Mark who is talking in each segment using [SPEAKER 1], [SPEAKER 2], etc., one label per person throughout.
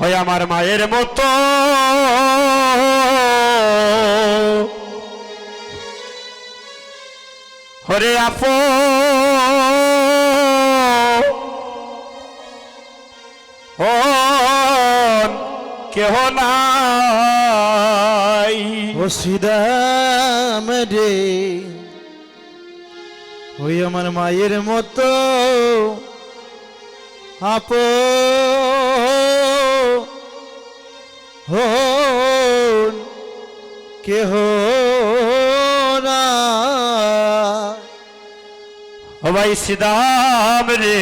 [SPEAKER 1] হয় আমার মায়ের মতো। হরে আপ। কেহ নাই।
[SPEAKER 2] রে ওই আমার মায়ের মতো। আপ কেহ না।
[SPEAKER 1] ভাই সিদাম রে।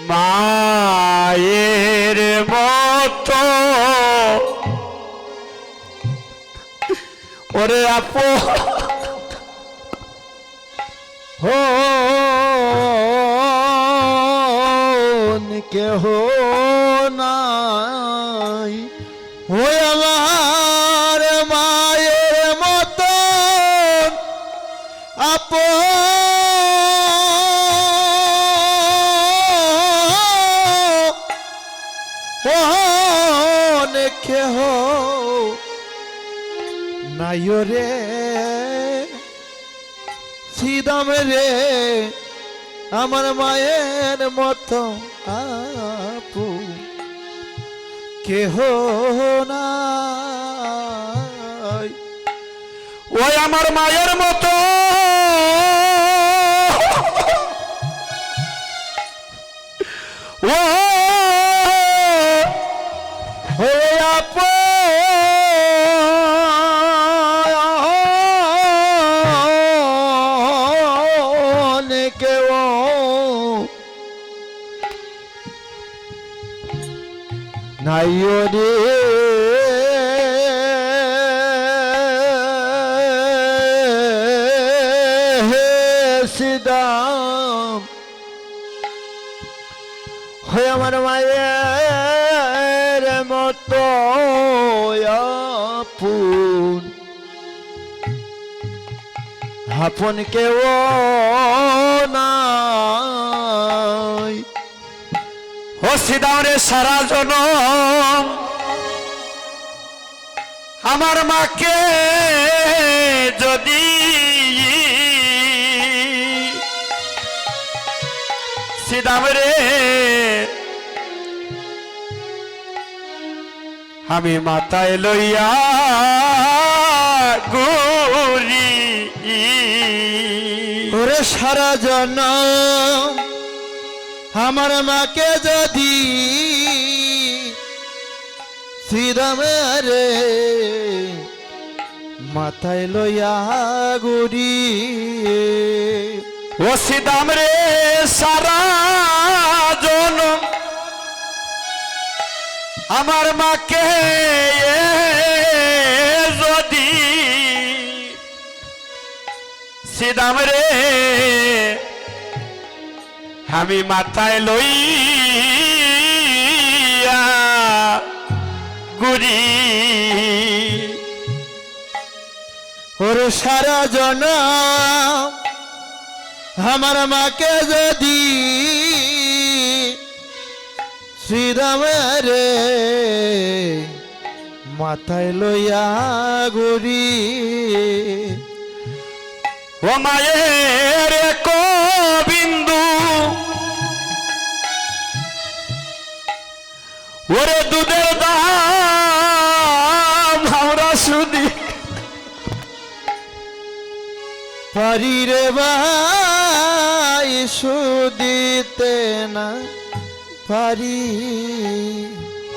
[SPEAKER 1] মায়ের মতো। ওরে আপো।
[SPEAKER 2] হন কেহ আমার মায়ের মতো আপু। কেহ না
[SPEAKER 1] ওই আমার মায়ের মতো
[SPEAKER 2] সিদাম হয়ে আমার মায়ের মতো আপন। আপন কেউ নাই।
[SPEAKER 1] ও সিদামরে সারা জনম আমার মাকে যদি সিদামরে আমি মাথায় লইয়া গুরি
[SPEAKER 2] ওরে সারা জন আমার মাকে যদি শ্রীরামের মাথায় লইয়া গুড়ি
[SPEAKER 1] ও সিদাম রে সারা জন আমার মাকে যদি সিদাম রে আমি মাথায় লইয়া গুড়ি
[SPEAKER 2] ওরে সারা জন আমার মাকে যদি শ্রীরামের মাথায় লইয়া গুড়ি
[SPEAKER 1] ও মায়ের বিন্দু। ওরে দুধের দাম আমরা শুধু
[SPEAKER 2] পারি রে ভাই সুদিতে না পারি।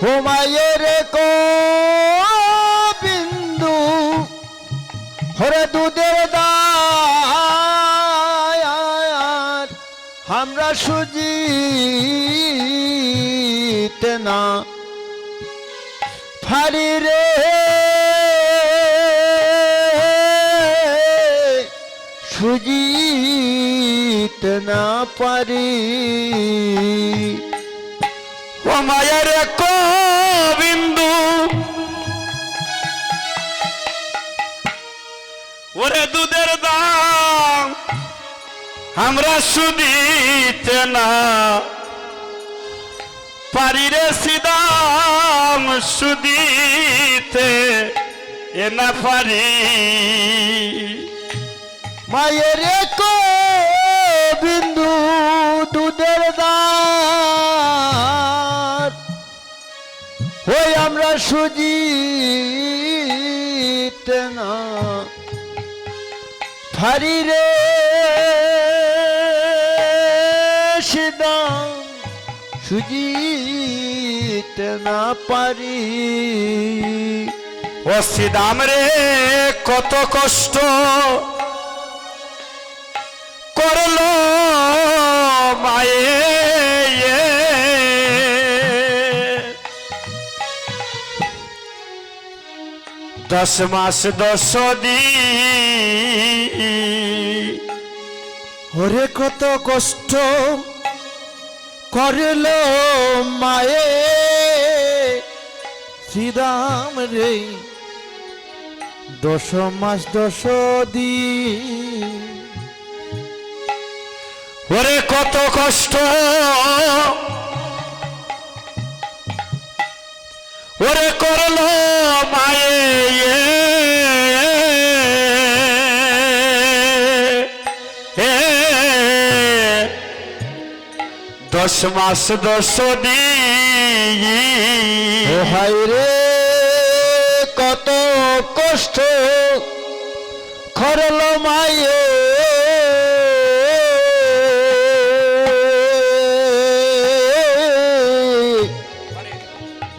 [SPEAKER 2] হোমায়ের কো বিন্দু হরে দুধের দায়ার আমরা সুজিতে না। সুজিত না পারি।
[SPEAKER 1] ও মায়ের বিন্দু। ওরে দুধের দাম আমরা শুধিতে না। পারি রে সিদাম সুদিতে, এ না পারি।
[SPEAKER 2] মায়ের কো সুজিত না। ফারি রে সিদাম সুজিত না পারি।
[SPEAKER 1] ও সিদাম রে কত কষ্ট। দশ মাস দশ
[SPEAKER 2] ওরে কত কষ্ট করল মায়ে। শ্রীরাম রে, দশ মাস দশ
[SPEAKER 1] ওরে কত কষ্ট ওরে করল মায়ে দশ মাস দশ দিন।
[SPEAKER 2] রে কত কষ্ট। করল মায়ে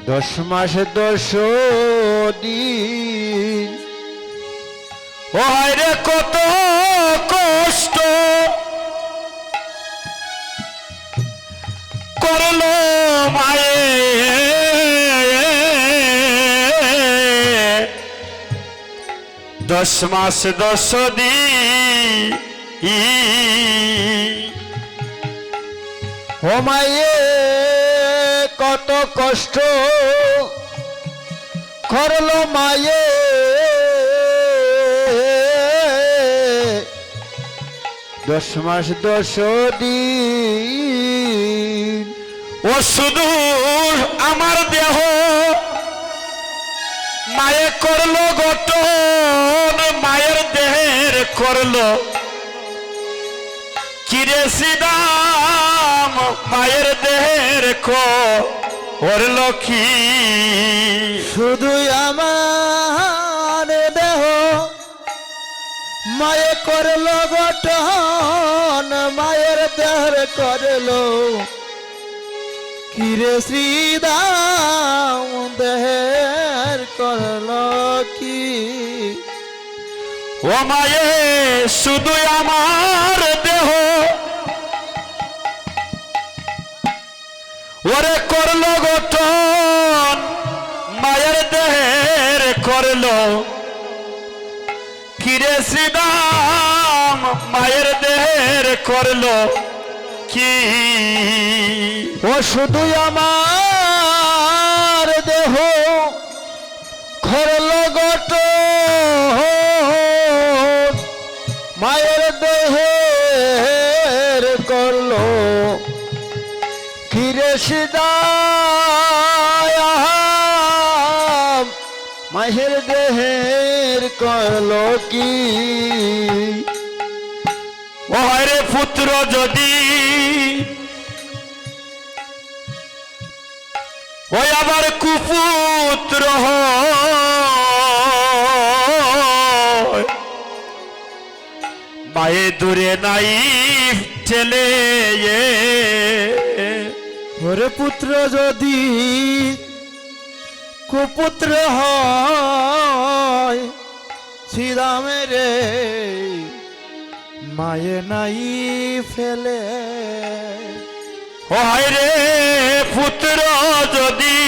[SPEAKER 2] দশ মাস দশ দিন।
[SPEAKER 1] রে, কত কষ্ট। করল মায়ে। দশ মাস দশ দিন।
[SPEAKER 2] ও মায়ে। কষ্ট করল মায়ে। দশ মাস, দশ দিন।
[SPEAKER 1] ও শুধু আমার দেহ। মায়ে করল গঠন, মায়ের দেহের করল। কিরে সিদাম, মায়ের দেহের করল কি
[SPEAKER 2] শুধু আমার দেহ মায়ে করল গঠন মায়ের দেহর করল। কিরে শ্রীদাম দেহের করল কি?
[SPEAKER 1] ও মায়ে শুধু আমার দেহ করল করল গঠন, মায়ের দেহের করল। কিরে শ্রীরাম, মায়ের দেহের করল কি?
[SPEAKER 2] ও শুধু আমার সিদায়াম মায়ের দেহের করল কি
[SPEAKER 1] ও রে পুত্র যদি ওই আবার কুপুত্র। মায়ে দূরে নাই ছেলে
[SPEAKER 2] ওরে পুত্র যদি কুপুত্র হয়, শ্রীরামের মায়ে নাই ফেলে।
[SPEAKER 1] হায় রে পুত্র যদি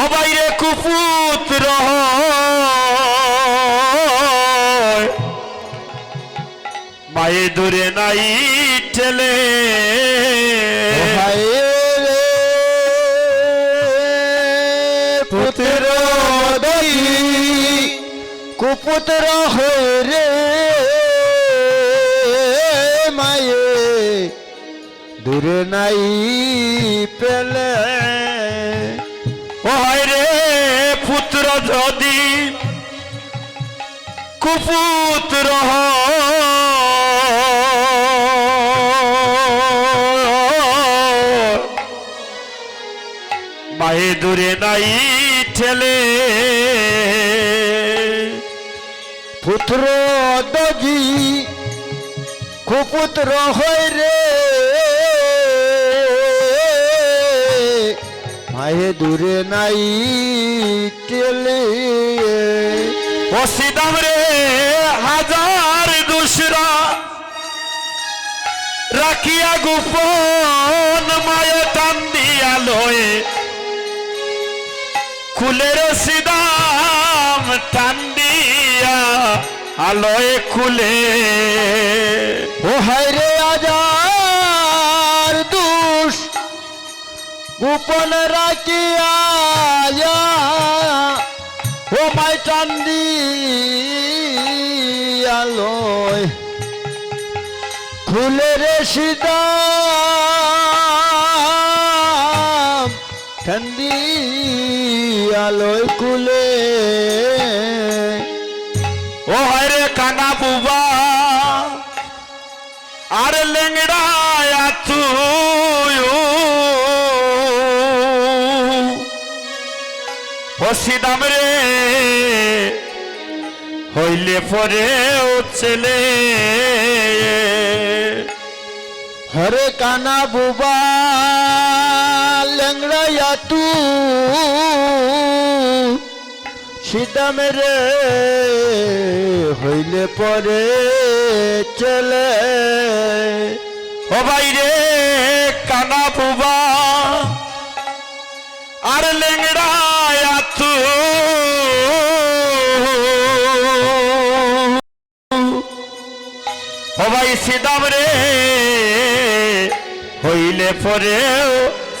[SPEAKER 1] ও বাইরে কুপুত্র দূরে নাই ঠেলে।
[SPEAKER 2] হায় পুত্র কুপুত্র হয়ে রে মায়ে। দূরে নাই পেলে।
[SPEAKER 1] ও হয় রে পুত্র যদি কুপুত্র মায়ে দূরে নাই ঠেলে।
[SPEAKER 2] পুত্র দজি কুপুত্র হয় রে। মায়ে দূরে নাই টেলে
[SPEAKER 1] ও সিদাম রে হাজার দুসরা। রাখিয়া গোপন মায়ে টান দিয়া লয়ে। কুলের সিদাম টান দিয়া আলোয় কুলে
[SPEAKER 2] ও হায় রে আজার দুষ, গোপন রাখিয়া ও মাই টান্দি আলোয় খুলে রে সীতাম ঠান্ডি আলোয় কুলে।
[SPEAKER 1] ও হরে কানা বুবা, আর লেংড়ায়া তুই ও সিদাম রে, হইলে পরে ও ছেলে।
[SPEAKER 2] হরে কানা বুবা লেংড়াইয়া তু। সীতা মেরে হইলে পরে চলে।
[SPEAKER 1] ও বাইরে কানা বুবা, আর লেংড়ায়া তুই সবাই সিদাম রে পরেও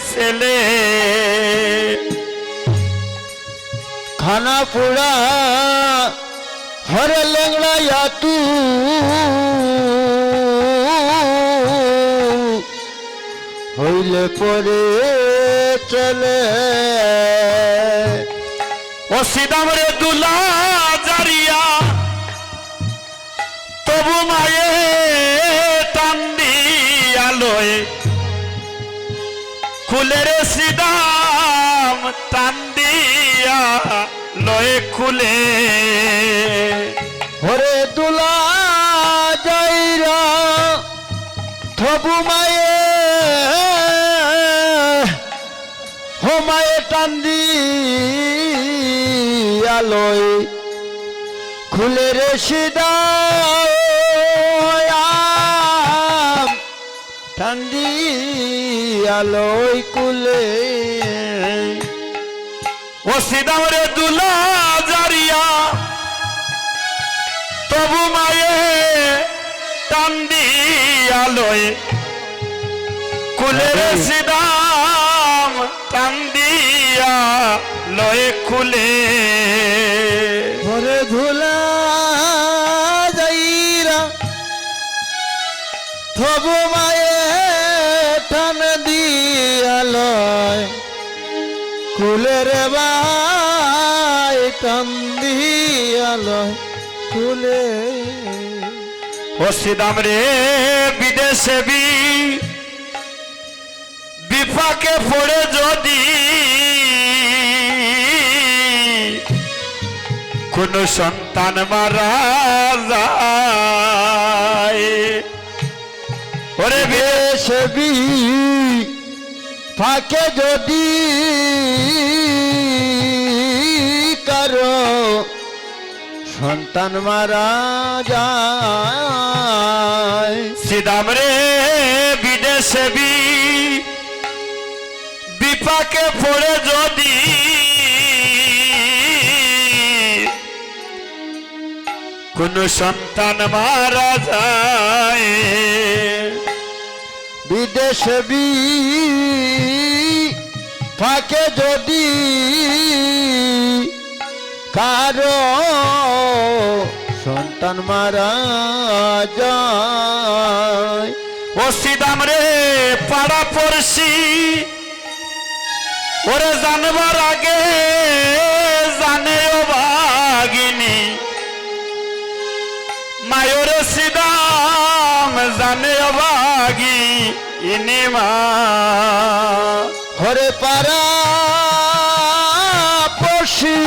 [SPEAKER 1] ছেলে।
[SPEAKER 2] খানা পোড়া হরে লেংড়াইয়া তু হইলে পরে চলে।
[SPEAKER 1] ও সিদাম রে দুলা জারিয়া, তবু মায়ে টান্দি আলোয় খুলে রে সিদাম টান্দিয়া লয়ে খুলে।
[SPEAKER 2] হরে তুলা যাইরা, থবু মায়ে, হো মায়ে টান্দি আলোয় খুলে রে সিদা আলোয় কুলে।
[SPEAKER 1] ও সিদাম দুলা জারিয়া, তবু মায়ে টান্দি আলোয় কুলের সিদাম টান্দিয়া লয়ে খুলে
[SPEAKER 2] ঘরে ধুলা যাইরা থবু মায়ে কুলের বাই টান দিয়ালয় কুলে
[SPEAKER 1] ও রে বিদেশে বি, বিপাকে পড়ে যদি কোন সন্তান মারা ওরে বিদেশ
[SPEAKER 2] সেবি ফাঁকে যদি কারও সন্তান মারা যায়।
[SPEAKER 1] সিদাম রে বিদেশে বি, বিপাকে পড়ে যদি কোন সন্তান মারা যায়।
[SPEAKER 2] বিদেশে বি থাকে যদি কারও সন্তান মারা যায়।
[SPEAKER 1] ও সিদাম রে, পাড়া পড়শি। ওরে জানবার আগে জানে ও ভাগিনী। মায়োরে সিদাম জানে ও ভাগি ইনি মা
[SPEAKER 2] হরে পারা পশি,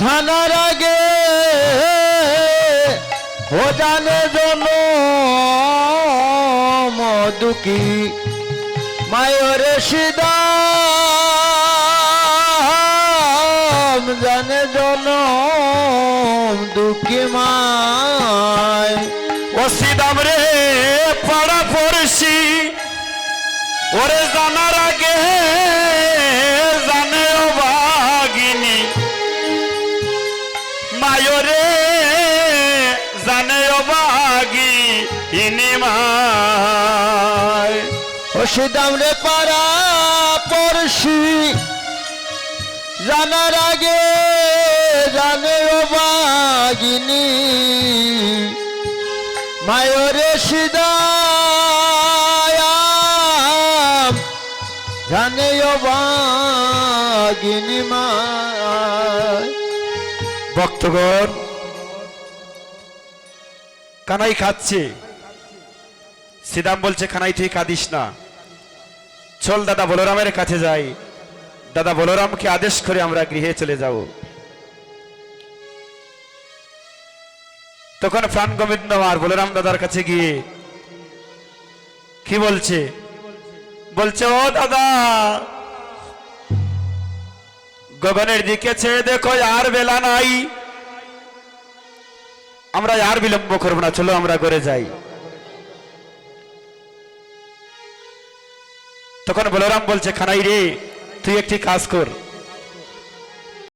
[SPEAKER 2] ধানার আগে ও জানে জন মধুকি, মায়রে সিদাম জানে জন দুঃখী মায়।
[SPEAKER 1] ও সিদাম রে ওরে জানার আগে জানে ও ভাগিনী। মায়রে জানে ভাগি ইনি মায়।
[SPEAKER 2] ও সিদাম রে পারা পড়শি, জানার আগে জানে ও বাগিনী মায়রে সিদায়াম
[SPEAKER 1] ভক্তগণ, কানাই খাচ্ছে। সিদাম বলছে, কানাই তুই কাঁদিস না। চল দাদা বলরামের কাছে যাই। দাদা বলরামকে আদেশ করে আমরা গৃহে চলে যাব। তখন প্রাণ গোবিন্দ আর বলরাম দাদার কাছে গিয়ে কি বলছে? বলছে, ও দাদা, গগনের দিকে ছেড়ে দেখো, আর বেলা নাই। আমরা আর বিলম্ব করব না, চলো আমরা করে যাই। তখন বলরাম বলছে, খানাই রে, তুই একটি কাজ কর।